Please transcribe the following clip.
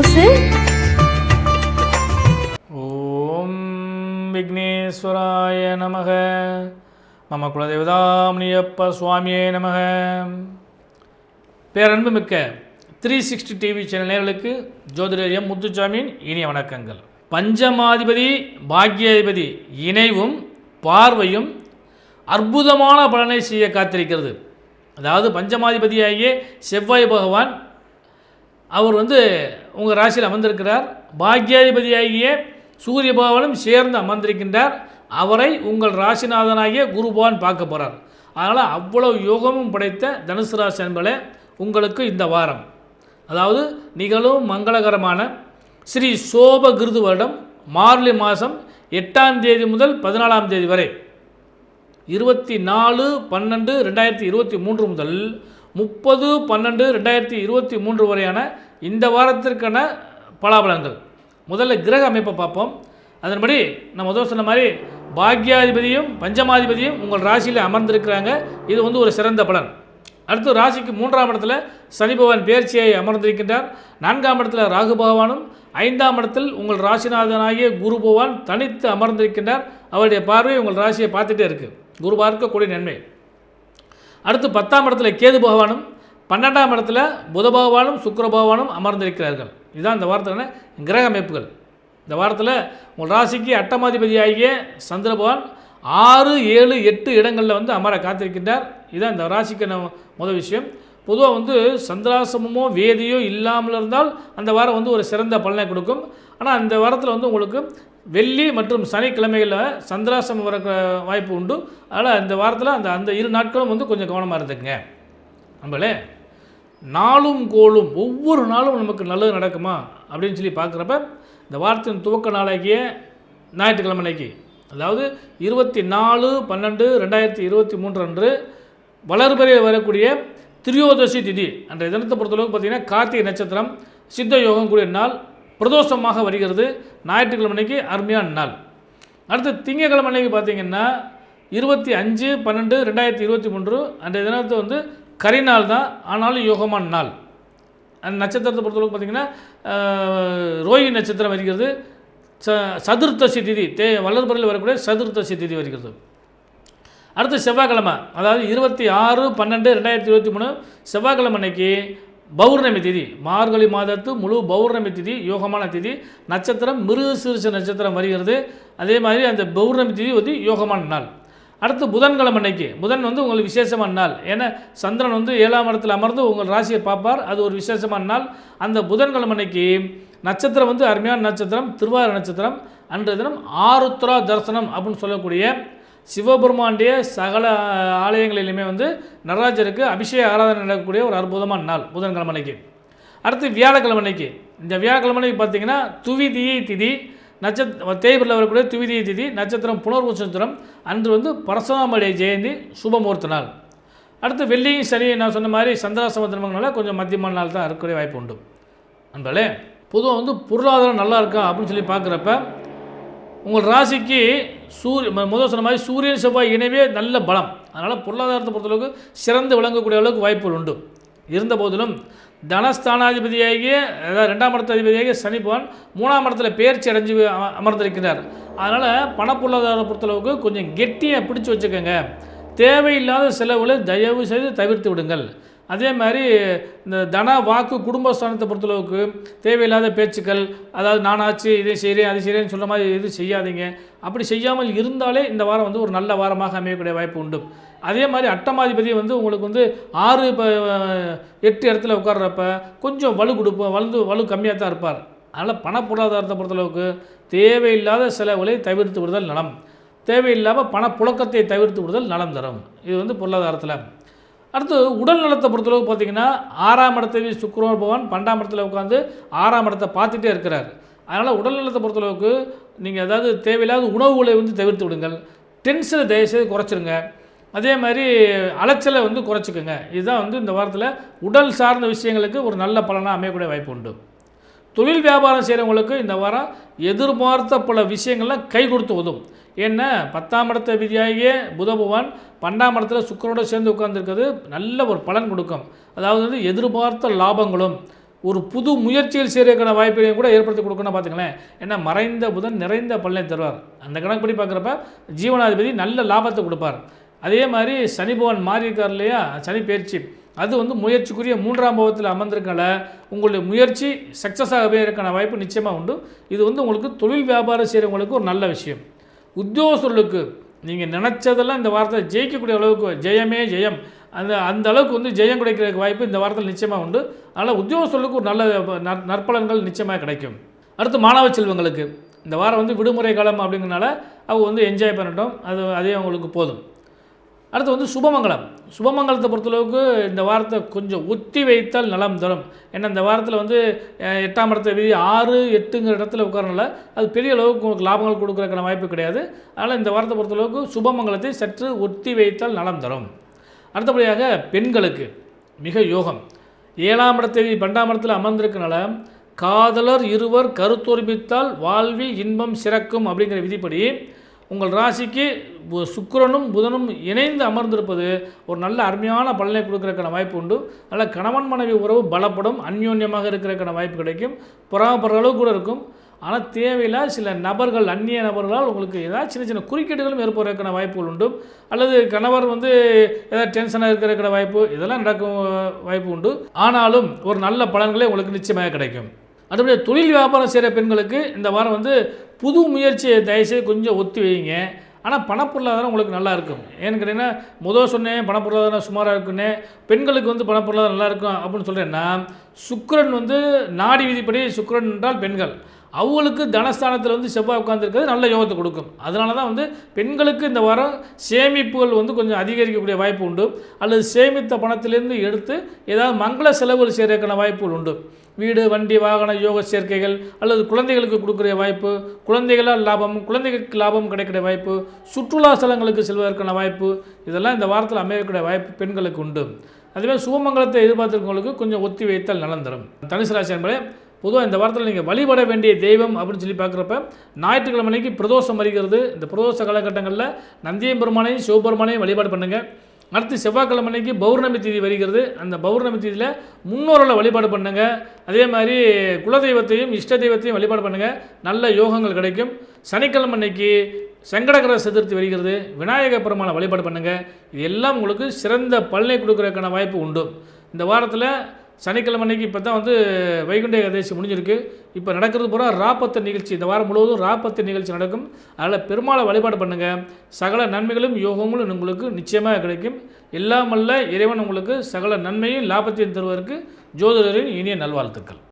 லூசு ஓம் விக்னேஸ்வராய நமக. மம குலதேவதாமணியப்ப சுவாமியே நமக. பேரன்பு மிக்க த்ரீ சிக்ஸ்டி டிவி சேனல் நேர்களுக்கு ஜோதிடரியம் முத்துச்சாமியின் இனிய வணக்கங்கள். பஞ்சமாதிபதி பாக்யாதிபதி இணைவும் பார்வையும் அற்புதமான பலனை செய்ய காத்திருக்கிறது. அதாவது பஞ்சமாதிபதியாகிய செவ்வாய் பகவான் அவர் வந்து உங்கள் ராசியில் அமர்ந்திருக்கிறார். பாக்யாதிபதியாகிய சூரிய பகவானும் சேர்ந்து அமர்ந்திருக்கின்றார். அவரை உங்கள் ராசிநாதனாகிய குருபவான் பார்க்க போகிறார் அதனால் அவ்வளவு யோகமும் படைத்த தனுசு ராசி என்பதை உங்களுக்கு இந்த வாரம். அதாவது நிகழும் மங்களகரமான ஸ்ரீ சோப கிருது வருடம் மார்லி மாதம் எட்டாம் தேதி முதல் பதினாலாம் தேதி வரை. இருபத்தி நாலு பன்னெண்டு ரெண்டாயிரத்தி இருபத்தி மூன்று முதல் முப்பது பன்னெண்டு ரெண்டாயிரத்தி இருபத்தி மூன்று வரையான இந்த வாரத்திற்கான பலாபலங்கள் முதல்ல கிரக அமைப்பை பார்ப்போம். அதன்படி நான் முதல் சொன்ன மாதிரி பாக்யாதிபதியும் பஞ்சமாதிபதியும் உங்கள் ராசியில் அமர்ந்திருக்கிறாங்க. இது வந்து ஒரு சிறந்த பலன். அடுத்து ராசிக்கு மூன்றாம் இடத்துல சனி பகவான் பேர்ச்சியை அமர்ந்திருக்கின்றார். நான்காம் இடத்துல ராகு பகவானும் ஐந்தாம் இடத்தில் உங்கள் ராசிநாதனாகிய குரு பகவான் தனித்து அமர்ந்திருக்கின்றார். அவருடைய பார்வை உங்கள் ராசியை பார்த்துட்டே இருக்குது குரு பார்க்கக்கூடிய நன்மை. அடுத்து பத்தாம் இடத்துல கேது பகவானும் பன்னெண்டாம் இடத்துல புத பகவானும் சுக்கர பகவானும் அமர்ந்திருக்கிறார்கள். இதுதான் இந்த வாரத்துக்கான கிரக அமைப்புகள். இந்த வாரத்தில் உங்கள் ராசிக்கு அட்டமாதிபதியாகிய சந்திர பகவான் ஆறு ஏழு எட்டு இடங்களில் வந்து அமர காத்திருக்கின்றார். இதுதான் இந்த ராசிக்கான முதல் விஷயம். பொதுவாக வந்து சந்திராசமோ வேதியோ இல்லாமல் இருந்தால் அந்த வாரம் வந்து ஒரு சிறந்த பலனை கொடுக்கும். ஆனால் அந்த வாரத்தில் வந்து உங்களுக்கு வெள்ளி மற்றும் சனிக்கிழமைகளில் சந்திராசம் வர வாய்ப்பு உண்டு. அதனால் இந்த வாரத்தில் அந்த அந்த இரு நாட்களும் வந்து கொஞ்சம் கவனமாக இருந்துக்குங்க. நம்மளே நாளும் கோளும் ஒவ்வொரு நாளும் நமக்கு நல்லது நடக்குமா? அப்படின்னு சொல்லி பார்க்குறப்ப இந்த வாரத்தின் துவக்க நாளாகிய ஞாயிற்றுக்கிழமை அன்னைக்கு அதாவது இருபத்தி நாலு பன்னெண்டு ரெண்டாயிரத்தி இருபத்தி மூன்று அன்று வளர்பிறையில் வரக்கூடிய திரியோதசி திதி அன்றைய தினத்தை பொறுத்தளவுக்கு பார்த்திங்கன்னா கார்த்திகை நட்சத்திரம் சித்த யோகம் கூடிய நாள் பிரதோஷமாக வருகிறது. ஞாயிற்றுக்கிழமை அன்னைக்கு அருமையான நாள். அடுத்து திங்கக்கிழமை அன்னைக்கு பார்த்தீங்கன்னா இருபத்தி அஞ்சு பன்னெண்டு ரெண்டாயிரத்தி இருபத்தி மூன்று அன்றைய தினத்தை வந்து கரிநாள் தான். ஆனாலும் யோகமான நாள். அந்த நட்சத்திரத்தை பொறுத்தளவுக்கு பார்த்திங்கன்னா ரோஹி நட்சத்திரம் வருகிறது. ச சதுர்த்தசி திதி தே வளர்பறையில் வரக்கூடிய சதுர்த்தசி திதி வருகிறது. அடுத்து செவ்வாய்க்கிழமை அதாவது இருபத்தி ஆறு பன்னெண்டு ரெண்டாயிரத்தி இருபத்தி மூணு செவ்வாய்க்கிழமை அன்னைக்கு பௌர்ணமி திதி மார்கழி மாதத்து முழு பௌர்ணமி திதி யோகமான திதி நட்சத்திரம் மிருக சீர்ஷ நட்சத்திரம் வருகிறது. அதே மாதிரி அந்த பௌர்ணமி திதி வந்து யோகமான நாள். அடுத்து புதன்கிழமை அன்னைக்கு புதன் வந்து உங்களுக்கு விசேஷமான நாள். ஏன்னா சந்திரன் வந்து ஏழாம் இடத்தில் அமர்ந்து உங்கள் ராசியை பார்ப்பார். அது ஒரு விசேஷமான நாள். அந்த புதன்கிழமை அன்னைக்கு நட்சத்திரம் வந்து அருமையான நட்சத்திரம் திருவாரூர் நட்சத்திரம் அன்றைய தினம் ஆருத்ரா தரிசனம் அப்படின்னு சொல்லக்கூடிய சிவபெருமானுடைய சகல ஆலயங்களிலுமே வந்து நடராஜருக்கு அபிஷேக ஆராதனை நடக்கக்கூடிய ஒரு அற்புதமான நாள் புதன்கிழமை அன்னைக்கு அடுத்து வியாழக்கிழமை அன்னைக்கு இந்த வியாழக்கிழமை அன்னைக்கு பார்த்தீங்கன்னா துவிதியை திதி நட்சத்திர தேய்பிரில் வரக்கூடிய துவிதியை திதி நட்சத்திரம் புனர்வு நட்சத்திரம் அன்று வந்து பரசுராமடைய ஜெயந்தி சுபமுகூர்த்த நாள். அடுத்து வெள்ளியும் சரி நான் சொன்ன மாதிரி சந்திராசம கொஞ்சம் மத்தியமான நாள் தான் இருக்கக்கூடிய வாய்ப்பு உண்டு. அன்பளே பொதுவாக வந்து பொருளாதாரம் நல்லா இருக்கா அப்படின்னு சொல்லி பார்க்குறப்ப உங்கள் ராசிக்கு சூரிய முதல் சொன்ன மாதிரி சூரியன் செவ்வாய் இணைவே நல்ல பலம். அதனால் பொருளாதாரத்தை பொறுத்தளவுக்கு சிறந்து விளங்கக்கூடிய அளவுக்கு வாய்ப்புகள் உண்டு. இருந்த போதிலும் தனஸ்தானாதிபதியாகிய அதாவது ரெண்டாம் இடத்த அதிபதியாகிய சனி மூணாம் இடத்துல பேர்ச்சி அடைஞ்சு அமர்ந்திருக்கிறார். அதனால் பணப்பொருளாதாரம் பொறுத்தளவுக்கு கொஞ்சம் கெட்டியாக பிடிச்சி வச்சுக்கோங்க. தேவையில்லாத செலவுகளை தயவு செய்து தவிர்த்து விடுங்கள். அதே மாதிரி இந்த தன வாக்கு குடும்பஸ்தானத்தை பொறுத்தளவுக்கு தேவையில்லாத பேச்சுக்கள் அதாவது நானாச்சு இதை செய்கிறேன் அதை செய்கிறேன்னு சொல்ல மாதிரி எதுவும் செய்யாதீங்க. அப்படி செய்யாமல் இருந்தாலே இந்த வாரம் வந்து ஒரு நல்ல வாரமாக அமையக்கூடிய வாய்ப்பு உண்டு. அதே மாதிரி அட்டமாதிபதி வந்து உங்களுக்கு வந்து ஆறு இப்போ எட்டு இடத்துல உட்கார்றப்ப கொஞ்சம் வலு கொடுப்போம் வலுந்து வலு கம்மியாக தான் இருப்பார். அதனால் பண பொருளாதாரத்தை பொறுத்தளவுக்கு தேவையில்லாத செலவுகளை தவிர்த்து விடுதல் நலம். தேவையில்லாமல் பணப்புழக்கத்தை தவிர்த்து விடுதல் நலம் தரும். இது வந்து பொருளாதாரத்தில். அடுத்து உடல் நலத்தை பொறுத்தளவுக்கு பார்த்தீங்கன்னா ஆறாம் இடத்தை சுக்கரன் பகவான் பன்னெண்டாம் இடத்துல உட்காந்து ஆறாம் இடத்தை பார்த்துட்டே இருக்கிறார். அதனால் உடல் நலத்தை பொறுத்தளவுக்கு நீங்கள் ஏதாவது தேவையில்லாத உணவுகளை வந்து தவிர்த்து விடுங்கள். டென்ஷனை தயவுசெய்து குறைச்சிருங்க. அதே மாதிரி அலைச்சலை வந்து குறைச்சிக்கோங்க. இதுதான் வந்து இந்த வாரத்தில் உடல் சார்ந்த விஷயங்களுக்கு ஒரு நல்ல பலனாக அமையக்கூடிய வாய்ப்பு உண்டு. தொழில் வியாபாரம் செய்கிறவங்களுக்கு இந்த வாரம் எதிர்பார்த்த பல விஷயங்கள்லாம் கை கொடுத்து உதவும். ஏன்னா பத்தாம் இடத்த விதியாகியே புத பகவான் பன்னெண்டாம் இடத்துல சுக்கரோட சேர்ந்து உட்காந்துருக்கிறது நல்ல ஒரு பலன் கொடுக்கும். அதாவது வந்து எதிர்பார்த்த லாபங்களும் ஒரு புது முயற்சியில் செய்கிறதுக்கான வாய்ப்புகளையும் கூட ஏற்படுத்தி கொடுக்கணும் பார்த்துங்களேன் ஏன்னா மறைந்த புதன் நிறைந்த பலனை தருவார். அந்த கணக்குப்படி பார்க்குறப்ப ஜீவனாதிபதி நல்ல லாபத்தை கொடுப்பார். அதே மாதிரி சனி பகவான் மாறி இருக்கார் இல்லையா? சனி பயிற்சி. அது வந்து முயற்சிக்குரிய மூன்றாம் பாவத்தில் அமர்ந்திருக்கல உங்களுடைய முயற்சி சக்ஸஸ் ஆகவே இருக்கான வாய்ப்பு நிச்சயமாக உண்டு. இது வந்து உங்களுக்கு தொழில் வியாபாரம் செய்கிறவங்களுக்கு ஒரு நல்ல விஷயம். உத்தியோகஸ்தர்களுக்கு நீங்கள் நினச்சதெல்லாம் இந்த வாரத்தை ஜெயிக்கக்கூடிய அளவுக்கு ஜெயமே ஜெயம். அந்த அந்த அளவுக்கு வந்து ஜெயம் கிடைக்கிறதுக்கு வாய்ப்பு இந்த வாரத்தில் நிச்சயமாக உண்டு. அதனால் உத்தியோகஸ்தர்களுக்கு ஒரு நல்ல நற்பலன்கள் நிச்சயமாக கிடைக்கும். அடுத்து மாணவ செல்வங்களுக்கு. இந்த வாரம் வந்து விடுமுறை காலம் அப்படிங்கிறனால அவங்க வந்து என்ஜாய் பண்ணட்டும். அது அதே அவங்களுக்கு போதும். அடுத்து வந்து சுபமங்கலம். சுபமங்கலத்தை பொறுத்தளவுக்கு இந்த வாரத்தை கொஞ்சம் ஒத்தி வைத்தால் நலம் தரும். ஏன்னா இந்த வாரத்தில் வந்து எட்டாம் இடத்துல விதி ஆறு எட்டுங்கிற இடத்துல உட்காரனால அது பெரிய அளவுக்கு உங்களுக்கு லாபங்கள் கொடுக்குறக்கான வாய்ப்பு கிடையாது. அதனால் இந்த வாரத்தை பொறுத்தளவுக்கு சுபமங்கலத்தை சற்று ஒத்தி வைத்தால் நலம் தரும். அடுத்தபடியாக பெண்களுக்கு மிக யோகம். ஏழாம் இடத்தேதி பன்னெண்டாம் இடத்தில் அமர்ந்திருக்கனால காதலர் இருவர் கருத்தொருமித்தால் வாழ்வில் இன்பம் சிறக்கும் அப்படிங்கிற விதிப்படி உங்கள் ராசிக்கு பு- புதனும் இணைந்து அமர்ந்திருப்பது ஒரு நல்ல அருமையான பலனை கொடுக்கறதுக்கான வாய்ப்பு உண்டு. நல்ல கணவன் மனைவி உறவு பலப்படும் அந்யோன்யமாக இருக்கிறதுக்கான வாய்ப்பு கிடைக்கும். புறாமப்படுற அளவு கூட இருக்கும். ஆனால் தேவையில்லா சில நபர்கள் அந்நிய நபர்களால் உங்களுக்கு ஏதாவது சின்ன சின்ன குறுக்கீடுகளும் ஏற்படுறதுக்கான வாய்ப்புகள் உண்டு. அல்லது கணவர் வந்து ஏதாவது டென்ஷனாக இருக்கிறதுக்கான வாய்ப்பு இதெல்லாம் நடக்கும் வாய்ப்பு உண்டு. ஆனாலும் ஒரு நல்ல பலன்களே உங்களுக்கு நிச்சயமாக கிடைக்கும். அதுபடி தொழில் வியாபாரம் செய்கிற பெண்களுக்கு இந்த வாரம் வந்து புது முயற்சியை தயவுசெய்து கொஞ்சம் ஒத்தி வைங்க. ஆனால் பணப்பொருளாதாரம் உங்களுக்கு நல்லா இருக்கும். ஏன்னு கேட்டிங்கன்னா முதல் சொன்னேன் பணப்பொருளாதாரம் சுமாராக இருக்குன்னு பெண்களுக்கு வந்து பணப்பொருளாதாரம் நல்லா இருக்கும் அப்படின்னு சொல்கிறேன்னா சுக்கரன் வந்து நாடி விதிப்படி சுக்கரன் என்றால் பெண்கள். அவங்களுக்கு தனஸ்தானத்தில் வந்து செவ்வாய் உட்காந்துருக்கிறது நல்ல யோகத்தை கொடுக்கும். அதனால தான் வந்து பெண்களுக்கு இந்த வாரம் சேமிப்புகள் வந்து கொஞ்சம் அதிகரிக்கக்கூடிய வாய்ப்பு உண்டு. அல்லது சேமித்த பணத்திலேருந்து எடுத்து ஏதாவது மங்கள செலவுகள் செய்கிறதுக்கான வாய்ப்புகள் உண்டு. வீடு வண்டி வாகன யோக சேர்க்கைகள் அல்லது குழந்தைகளுக்கு கொடுக்குற வாய்ப்பு குழந்தைகளால் லாபம் குழந்தைகளுக்கு லாபம் கிடைக்கிற வாய்ப்பு சுற்றுலா ஸ்தலங்களுக்கு செல்வதற்கான வாய்ப்பு இதெல்லாம் இந்த வாரத்தில் அமையக்கூடிய வாய்ப்பு பெண்களுக்கு உண்டு. அதுமாதிரி சுபமங்கலத்தை எதிர்பார்த்துருக்கவங்களுக்கு கொஞ்சம் ஒத்தி வைத்தால் நலன் தரும். தனுசு ராசி என்பதே பொதுவாக இந்த வாரத்தில் நீங்கள் வழிபட வேண்டிய தெய்வம் அப்படின்னு சொல்லி பார்க்குறப்ப ஞாயிற்றுக்கிழமை அன்னைக்கு பிரதோஷம் வருகிறது. இந்த பிரதோஷ காலகட்டங்களில் நந்தியம் பெருமானையும் சிவபெருமானையும் வழிபாடு பண்ணுங்கள் அடுத்து செவ்வாய்க்கிழமை அன்னைக்கு பௌர்ணமி தேதி வருகிறது. அந்த பௌர்ணமி தேதியில் முன்னோர்களை வழிபாடு பண்ணுங்க. அதே மாதிரி குலதெய்வத்தையும் இஷ்ட தெய்வத்தையும் வழிபாடு பண்ணுங்கள் நல்ல யோகங்கள் கிடைக்கும். சனிக்கிழமை அன்னைக்கு சங்கடகர சதுர்த்தி வருகிறது. விநாயக பெருமானை வழிபாடு பண்ணுங்கள் இது எல்லாம் உங்களுக்கு சிறந்த பலனை கொடுக்குறதுக்கான வாய்ப்பு உண்டு. இந்த வாரத்தில் சனிக்கிழமை அன்னைக்கு இப்போ தான் வந்து வைகுண்ட ஏகாதசி முடிஞ்சிருக்கு. இப்போ நடக்கிறது பூரா ராப்பத்து நிகழ்ச்சி. இந்த வாரம் முழுவதும் ராப்பத்து நிகழ்ச்சி நடக்கும். அதில் பெருமாளை வழிபாடு பண்ணுங்கள் சகல நன்மைகளும் யோகங்களும் உங்களுக்கு நிச்சயமாக கிடைக்கும். எல்லாம் இறைவன் உங்களுக்கு சகல நன்மையும் லாபத்தையும் தருவதற்கு ஜோதிடரின் இனிய நல்வாழ்த்துக்கள்.